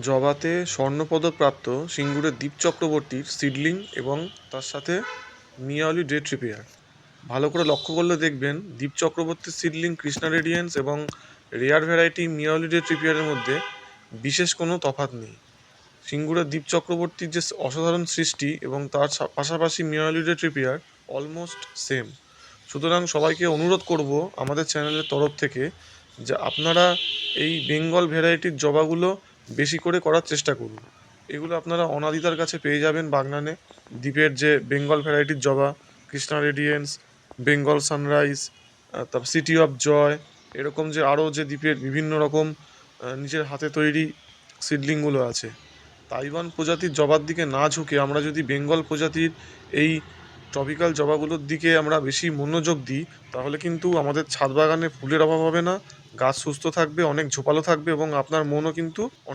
জবাতে স্বর্ণপদকপ্রাপ্ত সিঙ্গুরের দ্বীপ চক্রবর্তীর সিডলিং এবং তার সাথে মিয়াওলি ডে ট্রিপিয়ার ভালো করে লক্ষ্য করলে দেখবেন দ্বীপ চক্রবর্তীর সিডলিং, কৃষ্ণা রেডিয়েন্স এবং রেয়ার ভ্যারাইটি মিয়াওলি ডে ট্রিপিয়ারের মধ্যে বিশেষ কোনো তফাৎ নেই। সিঙ্গুরের দ্বীপ চক্রবর্তীর যে অসাধারণ সৃষ্টি এবং তার পাশাপাশি মিয়াওলি ডে ট্রিপিয়ার অলমোস্ট সেম। সুতরাং সবাইকে অনুরোধ করব আমাদের চ্যানেলের তরফ থেকে যে আপনারা এই বেঙ্গল ভ্যারাইটির জবাগুলো বেশি করে করার চেষ্টা করুন। এগুলো আপনারা অনাদিতার কাছে পেয়ে যাবেন বাগনানে। দ্বীপের যে বেঙ্গল ভ্যারাইটির জবা, কৃষ্ণা রেডিয়েন্স, বেঙ্গল সানরাইজ তারপর সিটি অফ জয়, এরকম যে আরও যে দ্বীপের বিভিন্ন রকম নিজের হাতে তৈরি সিডলিংগুলো আছে। তাইওয়ান প্রজাতির জবার দিকে না ঝুঁকে আমরা যদি বেঙ্গল প্রজাতির এই ট্রপিক্যাল জবাগুলোর দিকে আমরা বেশি মনোযোগ দিই, তাহলে কিন্তু আমাদের ছাদ বাগানে ফুলের অভাব হবে না, গাছ সুস্থ থাকবে, অনেক ঝোপালো থাকবে এবং আপনার মনও কিন্তু অনেক